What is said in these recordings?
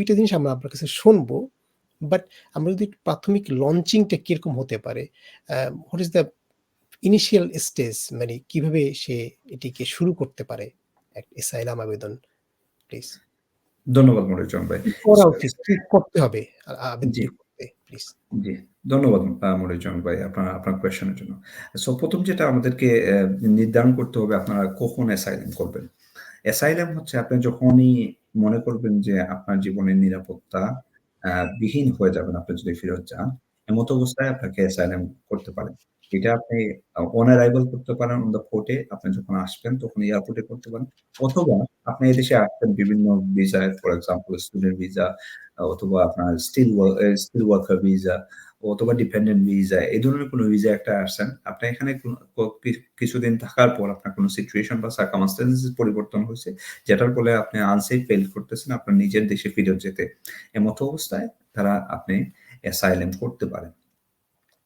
দুইটা জিনিস আমরা আপনার কাছে শুনব। বাট আমরা যদি প্রাথমিক লঞ্চিংটা কীরকম হতে পারে? What is the initial stage মানে কীভাবে সে এটিকে শুরু করতে পারে? এক অ্যাসাইলাম আবেদন প্লিজ। ধন্যবাদ মনিরুজ্জামান ভাই। করা উচিত? করতে হবে আবেদন করতে প্লিজ? জি, ধন্যবাদ মনিরুজ্জামান ভাই আপনার আপনার জন্য। সো ১ম যেটা আমাদেরকে নির্ধারণ করতে হবে আপনারা কখন অ্যাসাইলাম করবেন। অ্যাসাইলাম হচ্ছে আপনি যখনই মনে করবেন যে আপনার জীবনের নিরাপত্তা বিহীন হয়ে যাবেন আপনি যদি ফেরত যান, এমত অবস্থায় আপনাকে অ্যাসাইলাম করতে পারেন। এটা আপনি অন অ্যারাইভাল করতে পারেন অন দ্যা পোর্টে আপনি যখন আসবেন তখন এয়ারপোর্টে করতে পারেন। অথবা আপনি এদেশে আসবেন বিভিন্ন ভিসায় ফর এক্সাম্পল স্টুডেন্ট ভিসা অথবা আপনার স্টিল এ ওয়ার্কার ভিসা অথবা ডিপেন্ডেন্ট ভিসা এই ধরনের কোন ভিসা একটা আসছেন। আপনি এখানে কিছুদিন থাকার পর আপনার কোনো সিচুয়েশন বা সার্কামস্টেন্সেস পরিবর্তন হয়েছে যেটার ফলে আপনি আনসেফ ফিল করতেছেন আপনার নিজের দেশে ফেরত যেতে। এমত অবস্থায় তারা আপনি অ্যাসাইলাম করতে পারেন।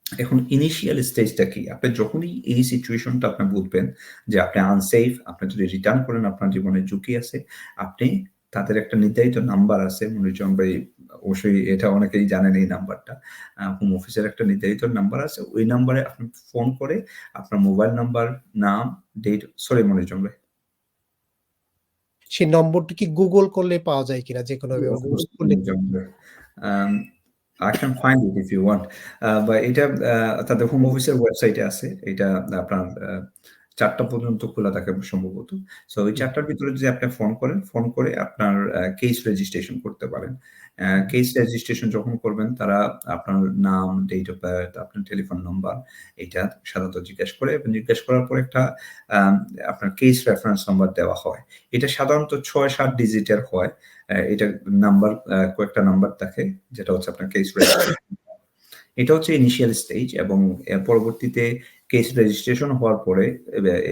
এখন ইনিশিয়াল স্টেজটা কি? আপনি যখনই এই সিচুয়েশনটা আপনি বুঝবেন যে আপনি আনসেফ, আপনি যদি রিটার্ন করেন আপনার জীবনে ঝুঁকি আছে। আপনি তাদের একটা নির্ধারিত নাম্বার আছে মনিরুজ্জামান ভাই অবশ্যই এটা অনেকেই জানেন এই নাম্বারটা। হোম অফিসের একটা নির্ধারিত নাম্বার আছে। ওই নাম্বারে আপনি ফোন করে আপনার মোবাইল নাম্বার, নাম, ডেট সরি মনিরুজ্জামান ভাই। সেই নম্বরটি কি গুগল করলে পাওয়া যায় কিনা? মনিরুজ্জামান ভাই। আম I can find it if you বা এটা আ তাদের হোম অফিসের ওয়েবসাইটে আছে। এটা আপনার আ ৪ টা পর্যন্ত খোলা থাকে সম্ভবত। সো ওই চারটার ভিতরে যদি আপনি ফোন করেন, ফোন করে আপনার কেস রেজিস্ট্রেশন করতে পারেন। কেস রেজিস্ট্রেশন যখন করবেন তারা আপনার নাম, ডেট অফ বার্থ, আপনার টেলিফোন নাম্বার এটা সাধারণত জিজ্ঞেস করে এবং জিজ্ঞেস করার পর একটা আপনার কেস রেফারেন্স নাম্বার দেওয়া হয়। এটা সাধারণত ৬-৭ ডিজিটের হয়। এটার নাম্বার কয়েকটা নাম্বার থাকে যেটা হচ্ছে আপনার কেস রেজিস্ট্রেশন এটা হচ্ছে ইনিশিয়াল স্টেজ এবং পরবর্তীতে কেস রেজিস্ট্রেশন হওয়ার পরে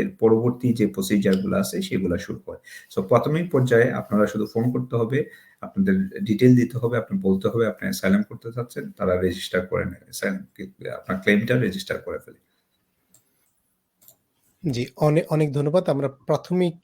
এর পরবর্তী যে প্রসিজারগুলা আছে সেগুলা শুরু হয়। সো প্রাথমিক পর্যায়ে আপনারা শুধু ফোন করতে হবে, আপনাদের ডিটেইল দিতে হবে, আপনি বলতে হবে আপনি অ্যাসাইলাম করতে চাচ্ছেন। তারা রেজিস্টার করে নেয়। আপনার ক্লেইমটা রেজিস্টার করে ফেলে। জি, অনেক অনেক ধন্যবাদ। আমরা প্রাথমিক